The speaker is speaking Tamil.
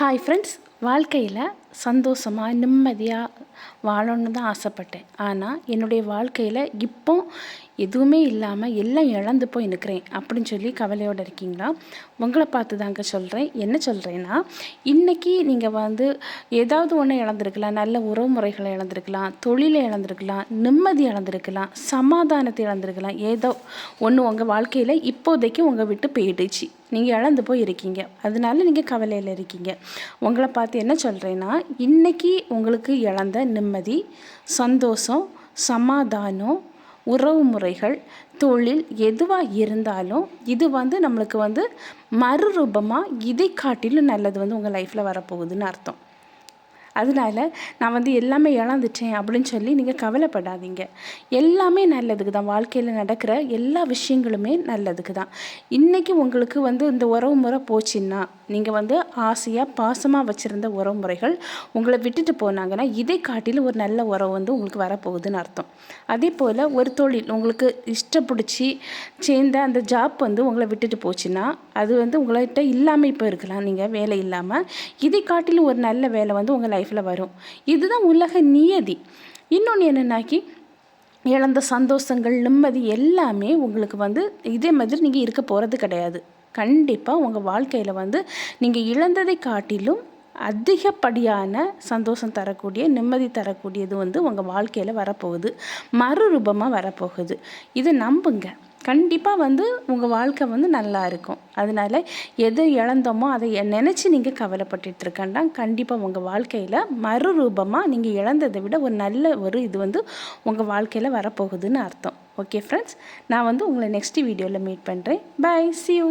ஹாய் ஃப்ரெண்ட்ஸ் வாழ்க்கையில் சந்தோஷமாக நிம்மதியாக வாழணுன்னு தான் ஆசைப்பட்டேன். ஆனால் என்னுடைய வாழ்க்கையில் இப்போ எதுவுமே இல்லாமல் எல்லாம் இழந்து போய் நிற்கிறேன் அப்படின்னு சொல்லி கவலையோடு இருக்கீங்களா? உங்களை பார்த்து தாங்க சொல்கிறேன் என்ன சொல்கிறேன்னா இன்றைக்கி நீங்கள் வந்து ஏதாவது ஒன்று இழந்திருக்கலாம். நல்ல உறவுமுறைகளை இழந்திருக்கலாம். தொழிலை இழந்திருக்கலாம். நிம்மதி இழந்திருக்கலாம். சமாதானத்தை இழந்திருக்கலாம். ஏதோ ஒன்று உங்கள் வாழ்க்கையில் இப்போதைக்கு உங்கள் விட்டு போயிடுச்சு. நீங்கள் இழந்து போய் இருக்கீங்க. அதனால நீங்கள் கவலையில் இருக்கீங்க. உங்களை பார்த்து என்ன சொல்கிறேன்னா இன்றைக்கி உங்களுக்கு இழந்த நிம்மதி சந்தோஷம் சமாதானம் உறவு முறைகள் தொழில் எதுவாக இருந்தாலும் இது வந்து நம்மளுக்கு வந்து மறுரூபமாக இதை காட்டிலும் நல்லது வந்து உங்கள் லைஃப்பில் வரப்போகுதுன்னு அர்த்தம். அதனால நான் வந்து எல்லாமே இழந்துட்டேன் அப்படின்னு சொல்லி நீங்கள் கவலைப்படாதீங்க. எல்லாமே நல்லதுக்கு தான். வாழ்க்கையில் நடக்கிற எல்லா விஷயங்களுமே நல்லதுக்கு தான். இன்றைக்கி உங்களுக்கு வந்து இந்த உறவு முறை போச்சுன்னா நீங்கள் வந்து ஆசையாக பாசமாக வச்சுருந்த உறவு முறைகள் உங்களை விட்டுட்டு போனாங்கன்னா இதை காட்டிலும் ஒரு நல்ல உறவு வந்து உங்களுக்கு வரப்போகுதுன்னு அர்த்தம். அதே போல் ஒரு தொழில் உங்களுக்கு இஷ்டப்பிடிச்சி சேர்ந்த அந்த ஜாப் வந்து உங்களை விட்டுட்டு போச்சுன்னா அது வந்து உங்கள்கிட்ட இல்லாமல் இப்போ இருக்கலாம். நீங்கள் வேலை இல்லாமல் இதை காட்டிலும் ஒரு நல்ல வேலை வந்து உங்களை லைஃப்பில் வரும். இதுதான் உலக நியதி. இன்னொன்று என்னென்னாக்கி இழந்த சந்தோஷங்கள் நிம்மதி எல்லாமே உங்களுக்கு வந்து இதே மாதிரி நீங்கள் இருக்க போகிறது கிடையாது. கண்டிப்பாக உங்கள் வாழ்க்கையில் வந்து நீங்கள் இழந்ததை காட்டிலும் அதிகப்படியான சந்தோஷம் தரக்கூடிய நிம்மதி தரக்கூடியது வந்து உங்கள் வாழ்க்கையில் வரப்போகுது. மறுரூபமாக வரப்போகுது. இதை நம்புங்க. கண்டிப்பாக வந்து உங்கள் வாழ்க்கை வந்து நல்லா இருக்கும். அதனால் எது இழந்தோமோ அதை நினச்சி நீங்கள் கவலைப்பட்டுட்டு இருக்கேன்டா கண்டிப்பாக உங்கள் வாழ்க்கையில் மறுரூபமாக நீங்கள் இழந்ததை விட ஒரு நல்ல ஒரு இது வந்து உங்கள் வாழ்க்கையில் வரப்போகுதுன்னு அர்த்தம். ஓகே ஃப்ரெண்ட்ஸ் நான் வந்து உங்களை நெக்ஸ்ட் வீடியோவில் மீட் பண்ணுறேன் பாய் சி யூ